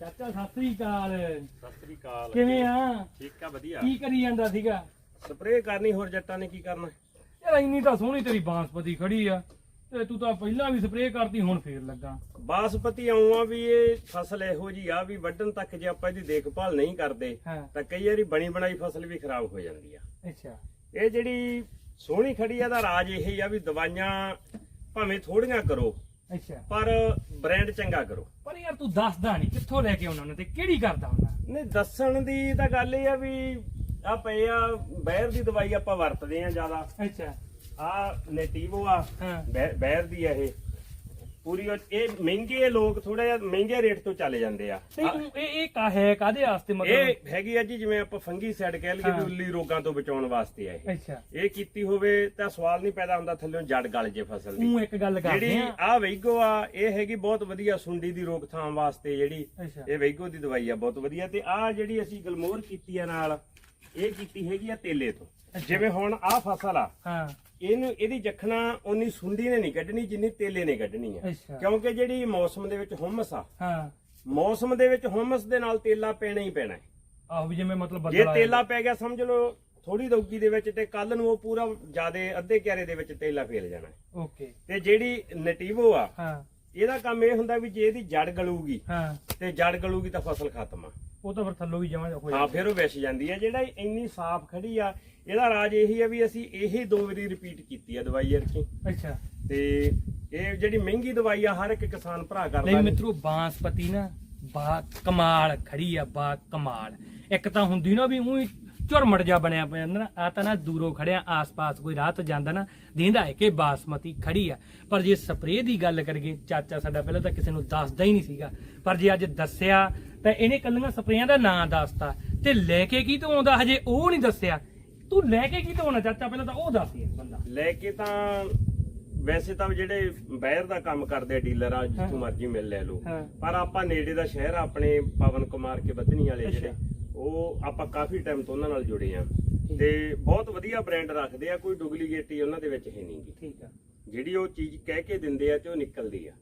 ਚਾਚਾ ਸਤਿ ਸ੍ਰੀ ਅਕਾਲ। ਸਤਿ ਸ੍ਰੀ ਅਕਾਲ। ਕਿਵੇਂ ਆ? ਠੀਕ ਆ ਵਧੀਆ। ਕੀ ਕਰੀ ਜਾਂਦਾ ਸੀਗਾ? ਸਪਰੇਅ ਕਰਨੀ ਹੋਰ ਜੱਟਾਂ ਨੇ ਕੀ ਕਰਨਾ? ਯਾਰ ਇੰਨੀ ਤਾਂ ਸੋਹਣੀ ਤੇਰੀ ਬਾਂਸਪਤੀ ਖੜੀ ਆ। ਤੇ ਤੂੰ ਤਾਂ ਪਹਿਲਾਂ ਵੀ ਸਪਰੇਅ ਕਰਤੀ ਹੁਣ ਫੇਰ ਲੱਗਾ। ਬਾਸਪਤੀ ਆਉਂ ਆ ਵੀ ਇਹ ਫਸਲ ਇਹੋ ਜੀ ਆ ਵੀ ਵੱਢਣ ਤੱਕ ਜੇ ਆਪਾਂ ਇਹਦੀ ਦੇਖਭਾਲ ਨਹੀਂ ਕਰਦੇ ਹਾਂ। ਤਾਂ ਕਈ ਵਾਰੀ ਬਣੀ ਬਣਾਈ ਫਸਲ ਵੀ ਖਰਾਬ ਹੋ ਜਾਂਦੀ ਆ। ਅੱਛਾ। ਇਹ ਜਿਹੜੀ ਸੋਹਣੀ ਖੜੀ ਆ ਦਾ ਰਾਜ ਇਹ ਹੀ ਆ ਵੀ ਦਵਾਈਆਂ ਭਾਵੇਂ ਥੋੜੀਆਂ ਕਰੋ ਅੱਛਾ। ਪਰ ਬ੍ਰਾਂਡ ਚੰਗਾ ਕਰੋ। ਪਰ ਯਾਰ ਤੂੰ ਦੱਸਦਾ ਨਹੀਂ ਕਿੱਥੋਂ ਲੈ ਕੇ ਆਉਣਾ ਉਹਨਾਂ ਤੇ? ਕਿਹੜੀ ਕਰਦਾ ਉਹਨਾਂ ਨਹੀਂ ਦੱਸਣ ਦੀ ਤਾਂ ਗੱਲ ਇਹ ਆ ਵੀ ਆ ਪਏ ਆ ਬਹਿਰ ਦੀ ਦਵਾਈ ਆਪਾਂ ਵਰਤਦੇ ਆ ਜ਼ਿਆਦਾ। ਅੱਛਾ। ਆ ਨੇਟਿਵੋ ਆ। ਹਾਂ। ਬਹਿਰ ਦੀ ਆ ਇਹ। ਪੂਰੀ ਉਹ- ਇਹ ਮਹਿੰਗੇ ਲੋਕ ਥੋੜਾ ਜਿਹਾ ਮਹਿੰਗੇ ਰੇਟ ਤੋਂ ਚੱਲੇ ਜਾਂਦੇ ਆ। ਤੇ ਤੂੰ ਇਹ ਇਹ ਕਾ ਹੈ ਕਾਦੇ ਵਾਸਤੇ ਮਤਲਬ? ਇਹ ਹੈਗੀ ਆ ਜੀ ਜਿਵੇਂ ਆਪਾਂ ਫੰਗੀ ਸਾਈਡ ਕਹਿ ਲਈਏ ਹਾਂ। ਵੀ ਉੱਲੀ ਰੋਗਾਂ ਤੋਂ ਬਚਾਉਣ ਵਾਸਤੇ ਆ ਇਹ। ਅੱਛਾ। ਇਹ ਕੀਤੀ ਹੋਵੇ ਤਾਂ ਸਵਾਲ ਨਹੀਂ ਪੈਦਾ ਹੁੰਦਾ ਥੱਲੇੋਂ ਜੜ ਗਲ ਜੇ ਫਸਲ ਦੀ। ਤੂੰ ਇੱਕ ਗੱਲ ਕਰਦੇ ਜਿਹੜੀ ਆ। ਆ ਵੈਗੋ ਆ ਇਹ ਹੈਗੀ ਬਹੁਤ ਵਧੀਆ ਸੁੰਡੀ ਦੀ ਰੋਕਥਾਮ ਵਾਸਤੇ ਜਿਹੜੀ ਅੱਛਾ। ਇਹ ਵੈਗੋ ਦੀ ਦਵਾਈ ਆ ਬਹੁਤ ਵਧੀਆ। ਤੇ ਆ ਜਿਹੜੀ ਅਸੀਂ ਗਲਮੋਰ ਕੀਤੀ ਆ ਨਾਲ ਇਹ ਕੀਤੀ ਹੈਗੀ ਆ ਤੇਲੇ ਤੋਂ। ਜਿਵੇਂ ਹੁਣ ਆ ਫਸਲ ਆ ਹਾਂ। ਇਹਨੂੰ ਇਹਦੀ ਜਖਣਾ ਉਨੀ ਸੁੰਡੀ ਨੇ ਨਹੀਂ ਕੱਢਣੀ ਜਿੰਨੀ ਤੇਲੇ ਨੇ ਕੱਢਣੀ ਆ। ਅੱਛਾ। ਕਿਉਂਕਿ ਜਿਹੜੀ ਮੌਸਮ ਦੇ ਵਿੱਚ ਹੁਮਸ ਆ ਹਾਂ। ਮੌਸਮ ਦੇ ਵਿੱਚ ਹੁਮਸ ਦੇ ਨਾਲ ਤੇਲਾ ਪੈਣਾ ਹੀ ਪੈਣਾ। ਹੈ ਆਹੋ ਵੀ ਜਿਵੇਂ ਮਤਲਬ ਜੇ ਬੱਦਲ ਤੇਲਾ ਪੈ ਗਿਆ ਸਮਝ ਲਓ ਥੋੜੀ ਦੌਗੀ ਦੇ ਵਿੱਚ ਤੇ ਕੱਲ ਨੂੰ ਉਹ ਪੂਰਾ ਜਿਆਦੇ ਅੱਧੇ ਕਿਆਰੇ ਦੇ ਵਿੱਚ ਤੇਲਾ ਫੇਲ ਜਾਣਾ। ਹੈ। ਓਕੇ। ਤੇ ਜਿਹੜੀ ਨਟੀਵੋ ਆ ਹਾਂ। ਇਹਦਾ ਕੰਮ ਇਹ ਹੁੰਦਾ ਵੀ ਜੇ ਇਹਦੀ ਜੜ ਗਲੂਗੀ ਹਾਂ। ਤੇ ਜੜ ਗਲੂਗੀ ਤਾਂ ਫਸਲ ਖਤਮ ਆ। ਉਹ ਤਾਂ ਫਿਰ ਥੱਲੋਂ ਵੀ ਜਮਾ ਹੋ ਹਾਂ ਫਿਰ ਉਹ ਵਿਛ ਜਾਂਦੀ ਆ ਜਿਹੜਾ ਇੰਨੀ ਸਾਫ਼ ਖੜੀ ਆ ਇਹਦਾ ਰਾਜ ਇਹੀ ਆ ਵੀ ਅਸੀਂ ਇਹੀ ਦੋ ਵਾਰੀ ਰਿਪੀਟ ਕੀਤੀ ਆ ਦਵਾਈ ਅਰਕੀ ਅੱਛਾ। ਤੇ ਇਹ ਜਿਹੜੀ ਮਹਿੰਗੀ ਦਵਾਈ ਆ ਹਰ ਇੱਕ ਕਿਸਾਨ ਭਰਾ ਕਰਦਾ ਮਿੱਤਰੋ ਬਾਂਸਪਤੀ ਨਾ ਬਾ ਕਮਾਲ ਖੜੀ ਆ ਬਾ ਕਮਾਲ। ਇੱਕ ਤਾਂ ਹੁੰਦੀ ਨਾ ਵੀ ਉਹੀ ਝੁਰਮਟ ਜਾ ਬਣਿਆ ਪਿਆ ਨਾ ਆ ਤਾਂ ਨਾ ਦੂਰੋਂ ਖੜਿਆ ਆਸ-ਪਾਸ ਕੋਈ ਰਾਹ ਤੋਂ ਜਾਂਦਾ ਨਾ ਦੀਂਦਾ ਹੈ ਕਿ ਬਾਸਮਤੀ ਖੜੀ ਆ। ਪਰ ਜੇ ਸਪਰੇਅ ਦੀ ਗੱਲ ਕਰੀਏ ਚਾਚਾ ਸਾਡਾ ਪਹਿਲਾਂ ਤਾਂ ਕਿਸੇ ਨੂੰ ਦੱਸਦਾ ਹੀ ਨਹੀਂ ਸੀਗਾ। ਪਰ ਜੇ ਅੱਜ ਦੱਸਿਆ ਤਾਂ ਇਹਨੇ ਕੱਲੀਆਂ ਸਪਰੇਆਂ ਦਾ ਨਾਂ ਦੱਸਤਾ ਤੇ ਲੈ ਕੇ ਕੀ ਤੋਂ ਆਉਂਦਾ? ਹਜੇ ਉਹ ਨਹੀਂ ਦੱਸਿਆ। ਤੂੰ ਲੈ ਕੇ ਕੀ ਤੋਂ ਆਉਣਾ ਚਾਚਾ? ਪਹਿਲਾਂ ਤਾਂ ਉਹ ਦੱਸ ਯਾਰ ਬੰਦਾ। ਲੈ ਕੇ ਤਾਂ ਵੈਸੇ ਤਾਂ ਜਿਹੜੇ ਬਾਹਰ ਦਾ ਕੰਮ ਕਰਦੇ ਡੀਲਰ ਆ ਜਿੱਥੋਂ। ਮਰਜ਼ੀ ਮਿਲ ਲੈ ਲਓ। ਹਾਂ। ਪਰ ਆਪਾਂ ਨੇੜੇ ਦਾ ਸ਼ਹਿਰ ਆ ਆਪਣੇ ਪਵਨ ਕੁਮਾਰ ਕੇ ਬਦਨੀ ਵਾਲੇ। ਜਿਹੜੇ ਉਹ ਆਪਾਂ ਕਾਫੀ ਟਾਈਮ ਤੋਂ ਉਹਨਾਂ ਨਾਲ ਜੁੜੇ ਆ। ਤੇ ਬਹੁਤ ਵਧੀਆ ਬ੍ਰਾਂਡ ਰੱਖਦੇ ਆ ਕੋਈ ਡੁਪਲੀਕੇਟੀ ਉਹਨਾਂ ਦੇ ਵਿੱਚ ਹੈ ਨਹੀਂਗੀ ਠੀਕ ਆ। ਜਿਹੜੀ ਉਹ ਚੀਜ਼ ਕਹਿ ਕੇ ਦਿੰਦੇ ਆ ਤੇ ਉਹ ਨਿਕਲਦੀ ਆ।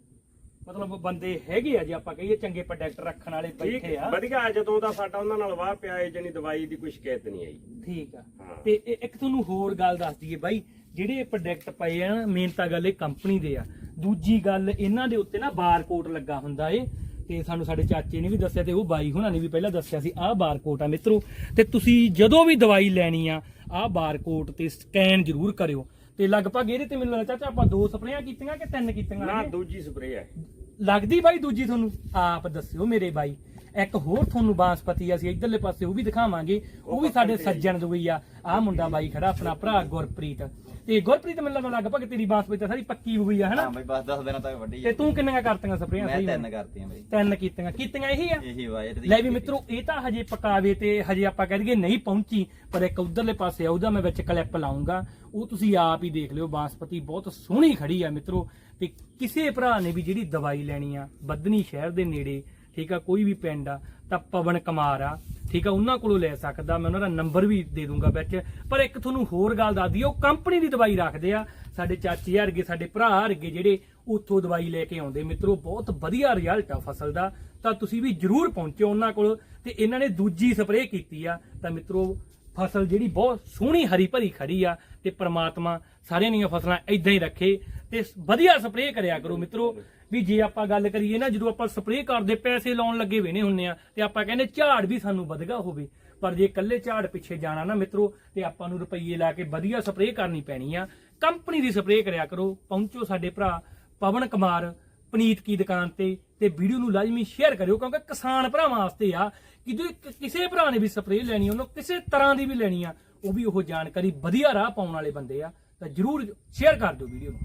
ਮਤਲਬ ਬੰਦੇ ਹੈਗੇ ਆ ਜੇ ਆਪਾਂ ਕਹੀਏ ਚੰਗੇ ਪ੍ਰੋਡਕਟ ਰੱਖਣ ਵਾਲੇ ਠੀਕ ਬੈਠੇ ਆ। ਵਧੀਆ ਜਦੋਂ ਦਾ ਸਾਡਾ ਉਹਨਾਂ ਨਾਲ ਵਾਹ ਪਿਆ ਏ ਜਣੀ ਦਵਾਈ ਦੀ ਕੋਈ ਸ਼ਿਕਾਇਤ ਨਹੀਂ ਆਈ। ਠੀਕ ਆ। ਹਾਂ। ਤੇ ਇਹ- ਇੱਕ ਤੁਹਾਨੂੰ ਹੋਰ ਗੱਲ ਦੱਸ ਦਈਏ ਬਾਈ ਜਿਹੜੇ ਪ੍ਰੋਡਕਟ ਪਏ ਆ ਮੇਨ ਤਾਂ ਗੱਲ ਇਹ ਕੰਪਨੀ ਦੇ ਆ। ਦੂਜੀ ਗੱਲ ਇਹਨਾਂ ਦੇ ਉੱਤੇ ਨਾ ਬਾਰਕੋਡ ਲੱਗਾ ਹੁੰਦਾ ਏ। ਤੇ ਸਾਨੂੰ ਸਾਡੇ ਚਾਚੇ ਨੇ ਵੀ ਦੱਸਿਆ ਤੇ ਉਹ ਬਾਈ ਹੁਣਾਂ ਨੇ ਵੀ ਪਹਿਲਾਂ ਦੱਸਿਆ ਸੀ ਆਹ ਬਾਰਕੋਡ ਆ ਮਿੱਤਰੋ। ਤੇ ਤੁਸੀਂ ਜਦੋਂ ਵੀ ਦਵਾਈ ਲੈਣੀ ਆ ਆਹ ਬਾਰਕੋਡ ਤੇ ਸਕੈਨ ਜ਼ਰੂਰ ਕਰਿਓ। ਤੇ ਲਗਭਗ ਇਹਦੇ ਤੇ ਮੈਨੂੰ ਲੱਗਦਾ ਚਾਚਾ ਆਪਾਂ ਦੋ ਸਪਰੇਆਂ ਕੀਤੀਆਂ ਕਿ ਤਿੰਨ ਕੀਤੀਆਂ ਨਾ ਨੇ? ਦੂਜੀ ਸਪਰੇਅ ਹੈ। ਲੱਗਦੀ ਬਾਈ ਦੂਜੀ ਤੁਹਾਨੂੰ? ਆਪ ਦੱਸਿਓ ਮੇਰੇ ਬਾਈ। ਇੱਕ ਹੋਰ ਤੁਹਾਨੂੰ ਬਾਂਸਪਤੀ ਅਸੀਂ ਇਧਰਲੇ ਪਾਸੇ ਉਹ ਵੀ ਦਿਖਾਵਾਂਗੇ ਉਹ ਵੀ ਸਾਡੇ ਸੱਜਣ ਦੁਈ ਆ। ਆਹ ਮੁੰਡਾ ਬਾਈ ਖੜਾ ਆਪਣਾ ਭਰਾ ਗੁਰਪ੍ਰੀਤ। ਤੇ ਗੁਰਪ੍ਰੀਤ ਮੈਨੂੰ ਲੱਗਦਾ ਲਗਭਗ ਤੇਰੀ ਬਾਂਸਪਤੀ ਤਾਂ ਸਾਰੀ ਪੱਕੀ ਹੋਈ ਆ ਹਨਾ? ਹਾਂ ਬਈ ਬਸ 10 ਦਿਨਾਂ ਤੱਕ ਵੱਡੀ ਤੇ ਤੂੰ ਕਿੰਨੀਆਂ ਕਰਤੀਆਂ ਸਪਰੇਆਂ ਮੈਂ ਸਹੀ ਤਿੰਨ ਕਰਤੀਆਂ ਬਈ। ਤਿੰਨ ਕੀਤੀਆਂ। ਕੀਤੀਆਂ ਇਹੀ ਆ? ਇਹੀ ਵਾਇਰ ਦੀ ਲੈ ਵੀ ਮਿੱਤਰੋ ਇਹ ਤਾਂ ਹਜੇ ਪਕਾਵੇ ਤੇ ਹਜੇ ਆਪਾਂ ਕਹਿ ਦਈਏ ਨਹੀਂ ਪਹੁੰਚੀ ਪਰ ਇੱਕ ਉਧਰਲੇ ਪਾਸੇ ਆ ਉਹਦਾ ਮੈਂ ਵਿੱਚ ਕਲਿੱਪ ਲਾਉਂਗਾ। ਉਹ ਤੁਸੀਂ ਆਪ ਹੀ ਦੇਖ ਲਿਓ ਬਾਂਸਪਤੀ ਬਹੁਤ ਸੋਹਣੀ ਖੜੀ ਆ ਮਿੱਤਰੋ। ਤੇ ਕਿਸੇ ਭਰਾ ਨੇ ਵੀ ਜਿਹੜੀ ਦਵਾਈ ਲੈਣੀ ਆ ਬੱਦਨੀ ਸ਼ਹਿਰ ਦੇ ਨੇੜੇ ਠੀਕ ਆ, ਕੋਈ ਵੀ ਪਿੰਡ ਆ, ਤਾਂ ਪਵਨ ਕੁਮਾਰ ਆ, ਠੀਕ ਆ, ਉਹਨਾਂ ਕੋਲੋਂ ਲੈ ਸਕਦਾ, ਮੈਂ ਉਹਨਾਂ ਦਾ ਨੰਬਰ ਵੀ ਦੇ ਦੂੰਗਾ ਵਿੱਚ। ਪਰ ਇੱਕ ਤੁਹਾਨੂੰ ਹੋਰ ਗੱਲ ਦੱਸਦੀ ਉਹ ਕੰਪਨੀ ਦੀ ਦਵਾਈ ਰੱਖਦੇ ਆ। ਸਾਡੇ ਚਾਚੇ ਵਰਗੇ ਸਾਡੇ ਭਰਾ ਵਰਗੇ ਜਿਹੜੇ ਉੱਥੋਂ ਦਵਾਈ ਲੈ ਕੇ ਆਉਂਦੇ, ਮਿੱਤਰੋ, ਬਹੁਤ ਵਧੀਆ ਰਿਜ਼ਲਟ ਆ ਫਸਲ ਦਾ। ਤਾਂ ਤੁਸੀਂ ਵੀ ਜਰੂਰ ਪਹੁੰਚੋ ਉਹਨਾਂ ਕੋਲ ਤੇ ਇਹਨਾਂ ਨੇ ਦੂਜੀ ਸਪਰੇਅ ਕੀਤੀ ਆ। ਤਾਂ ਮਿੱਤਰੋ, ਫਸਲ ਜਿਹੜੀ ਬਹੁਤ ਸੋਹਣੀ ਹਰੀ ਭਰੀ ਖੜੀ ਆ ਤੇ ਪ੍ਰਮਾਤਮਾ ਸਾਰਿਆਂ ਦੀਆਂ ਫਸਲਾਂ ਇਦਾਂ ਹੀ ਰੱਖੇ। ਤੇ ਵਧੀਆ ਸਪਰੇਅ ਕਰਿਆ ਕਰੋ ਮਿੱਤਰੋ। ਵੀ ਜੇ ਆਪਾਂ ਗੱਲ ਕਰੀਏ ਨਾ, ਜਦੋਂ ਆਪਾਂ ਸਪਰੇਅ ਕਰਦੇ ਪੈਸੇ ਲਾਉਣ ਲੱਗੇ ਵੇਨੇ ਹੁੰਨੇ ਆ, ਤੇ ਆਪਾਂ ਕਹਿੰਦੇ ਝਾੜ ਵੀ ਸਾਨੂੰ ਵਧਗਾ ਹੋਵੇ। ਪਰ ਜੇ ਇਕੱਲੇ ਝਾੜ ਪਿੱਛੇ ਜਾਣਾ ਨਾ ਮਿੱਤਰੋ, ਤੇ ਆਪਾਂ ਨੂੰ ਰੁਪਈਏ ਲਾ ਕੇ ਵਧੀਆ ਸਪਰੇਅ ਕਰਨੀ ਪੈਣੀ ਆ। ਕੰਪਨੀ ਦੀ ਸਪਰੇਅ ਕਰਿਆ ਕਰੋ। ਪਹੁੰਚੋ ਸਾਡੇ ਭਰਾ ਪਵਨ ਕੁਮਾਰ, ਪਨੀਤ ਕੀ ਦੁਕਾਨ ਤੇ ਤੇ ਵੀਡੀਓ ਨੂੰ ਲਾਜ਼ਮੀ ਸ਼ੇਅਰ ਕਰਿਓ, ਕਿਉਂਕਿ ਕਿਸਾਨ ਭਰਾਵਾਂ ਵਾਸਤੇ ਆ ਕਿ ਜੇ ਕਿਸੇ ਭਰਾ ਨੇ ਵੀ ਸਪਰੇਅ ਲੈਣੀ ਉਹਨੂੰ ਕਿਸੇ ਤਰ੍ਹਾਂ ਦੀ ਵੀ ਲੈਣੀ ਆ, ਉਹ ਵੀ ਉਹ ਜਾਣਕਾਰੀ ਵਧੀਆ ਰਾਹ ਪਾਉਣ ਵਾਲੇ ਬੰਦੇ ਆ। ਤਾਂ ਜਰੂਰ ਸ਼ੇਅਰ ਕਰ ਦਿਓ ਵੀਡੀਓ ਨੂੰ।